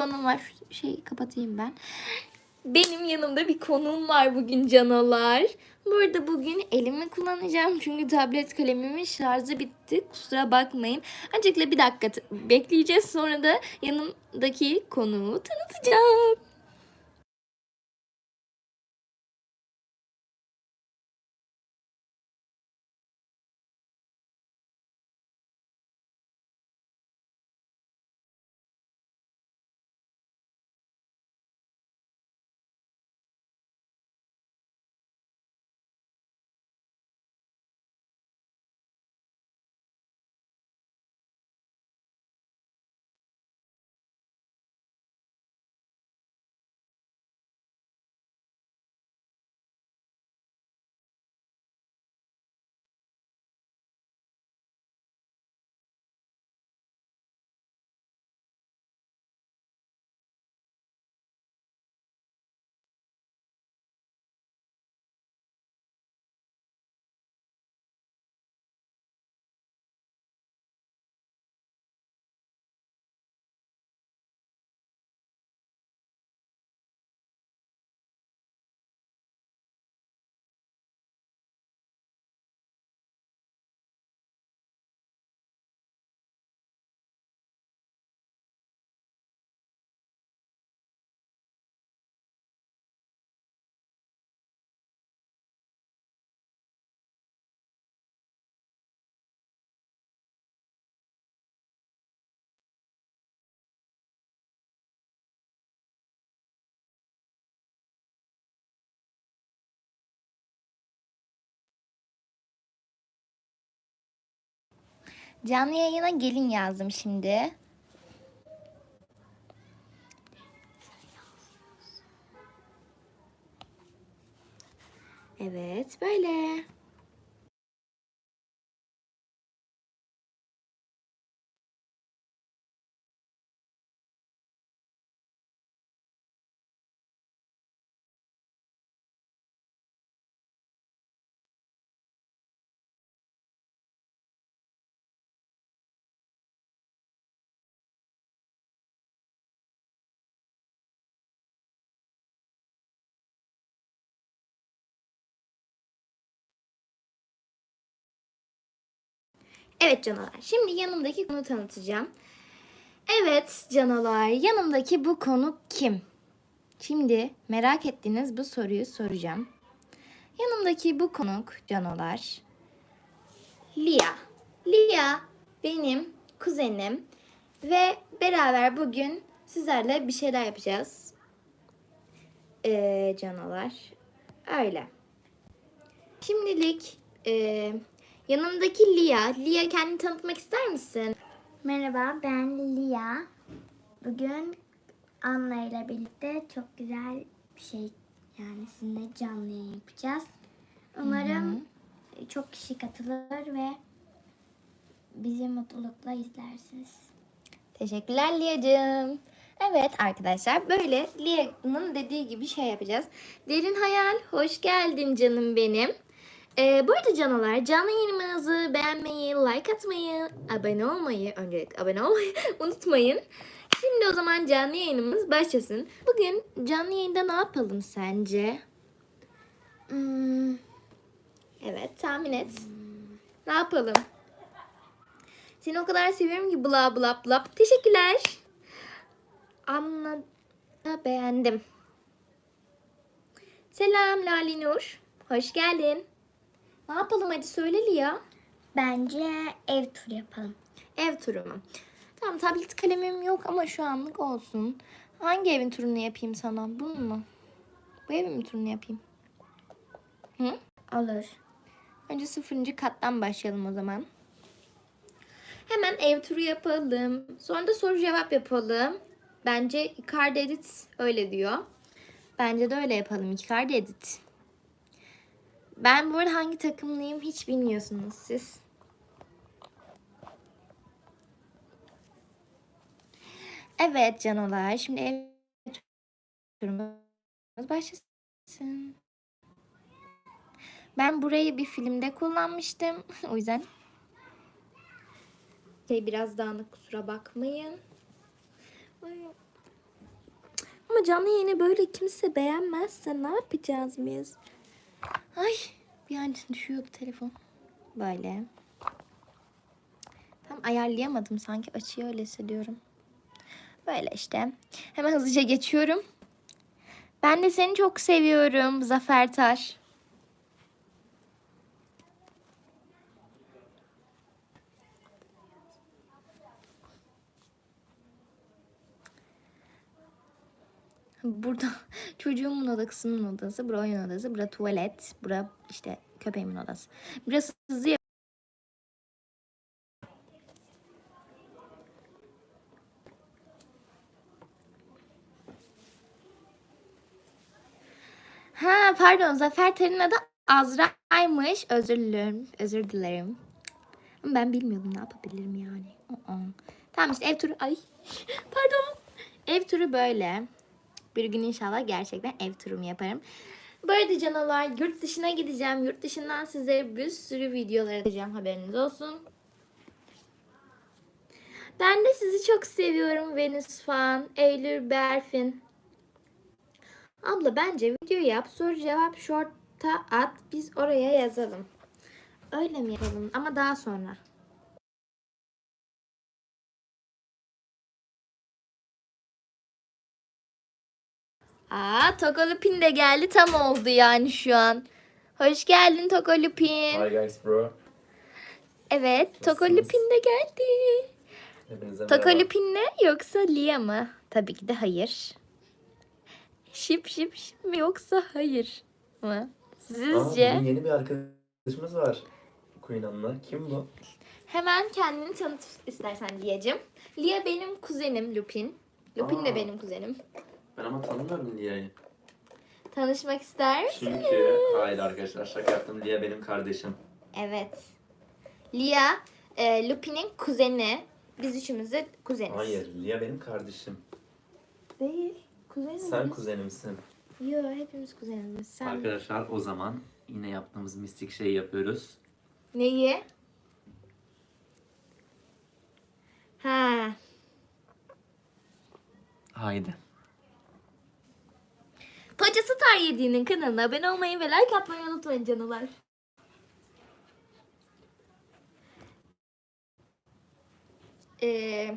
konum var. Şu şeyi kapatayım ben. Benim yanımda bir konuğum var bugün canalar. Burada bugün elimi kullanacağım çünkü tablet kalemimin şarjı bitti. Kusura bakmayın. Öncelikle bir dakika bekleyeceğiz. Sonra da yanımdaki konuğu tanıtacağım. Canlı yayına gelin yazdım şimdi. Evet böyle. Evet canalar. Şimdi yanımdaki konu tanıtacağım. Evet canalar. Yanımdaki bu konu kim? Şimdi merak ettiğiniz bu soruyu soracağım. Yanımdaki bu konuk canalar Lia. Lia benim kuzenim ve beraber bugün sizlerle bir şeyler yapacağız. Ee, canalar. Öyle. Şimdilik e, yanımdaki Lia. Lia kendini tanıtmak ister misin? Merhaba ben Lia. Bugün Anna ile birlikte çok güzel bir şey yani sizinle canlı yayın yapacağız. Umarım çok kişi katılır ve bizi mutlulukla izlersiniz. Teşekkürler Lia'cığım. Evet arkadaşlar böyle Lia'nın dediği gibi şey yapacağız. Derin Hayal hoş geldin canım benim. Ee, bu arada canalar canlı yayınımızı beğenmeyi, like atmayı, abone olmayı, öncelikle abone olmayı unutmayın. Şimdi o zaman canlı yayınımız başlasın. Bugün canlı yayında ne yapalım sence? Hmm, evet tahmin et. Ne yapalım? Seni o kadar seviyorum ki bla bla bla. Teşekkürler. Anladım. Beğendim. Selam Lali Nur. Hoş geldin. Ne yapalım hadi söyle Lia. Bence ev turu yapalım. Ev turu mu? Tamam tablet kalemim yok ama şu anlık olsun. Hangi evin turunu yapayım sana? Bunu mu? Bu evin mi turunu yapayım? Hı? Olur. Önce sıfırıncı kattan başlayalım o zaman. Hemen ev turu yapalım. Sonra da soru cevap yapalım. Bence Icardi Edit öyle diyor. Bence de öyle yapalım. Icardi Edit. Ben bu arada hangi takımlıyım hiç bilmiyorsunuz siz. Evet canolar. Şimdi ev turumuz başlasın. Ben burayı bir filmde kullanmıştım. o yüzden şey biraz dağınık kusura bakmayın. Ay, canlı yayını böyle kimse beğenmezse ne yapacağız biz? Ay bir an düşüyordu telefon. Böyle. Tam ayarlayamadım sanki açıyor öyle hissediyorum. Böyle işte. Hemen hızlıca geçiyorum. Ben de seni çok seviyorum Zafer Taş. Burada çocuğumun odasının odası, bura oyun odası, bura tuvalet, bura işte köpeğimin odası. Biraz hızlı yap- Ha pardon Zafer Tar'ın adı Azra'ymış. Özür dilerim. Özür dilerim. Ben bilmiyordum ne yapabilirim yani. Aa. Tamam işte ev turu. Ay pardon. Ev turu böyle. Bir gün inşallah gerçekten ev turumu yaparım. Bu arada canalar yurt dışına gideceğim. Yurt dışından size bir sürü videolar atacağım haberiniz olsun. Ben de sizi çok seviyorum Venüs fan, Eylül Berfin. Abla bence video yap soru cevap short'a at biz oraya yazalım. Öyle mi yapalım ama daha sonra. Aa Togolupin de geldi tam oldu yani şu an. Hoş geldin Togolupin. Hi guys bro. Evet? Togolupin de geldi. Hepinize merhaba. Togolupin ne yoksa Lia mı? Tabii ki de hayır. Şip şip şip mi yoksa hayır mı? Aa, Sizce? bugün yeni bir arkadaşımız var. Queen Anna. Kim bu? Hemen kendini tanıt istersen Lia'cığım. Lia benim kuzenim Lupin. Lupin de Aa. benim kuzenim. Ben ama tanımıyorum Lia'yı. Tanışmak ister misin? Çünkü hayır arkadaşlar şaka yaptım. Lia benim kardeşim. Evet. Lia e, Lupin'in kuzeni. Biz üçümüz de kuzeniz. Hayır Lia benim kardeşim. Değil. Kuzeniz. Sen kuzenimsin. Yok hepimiz kuzeniz. Sen Arkadaşlar o zaman yine yaptığımız mistik şeyi yapıyoruz. neyi? Ha. Haydi. Star Yediğinin kanalına abone olmayı ve like atmayı unutmayın canılar. Ee,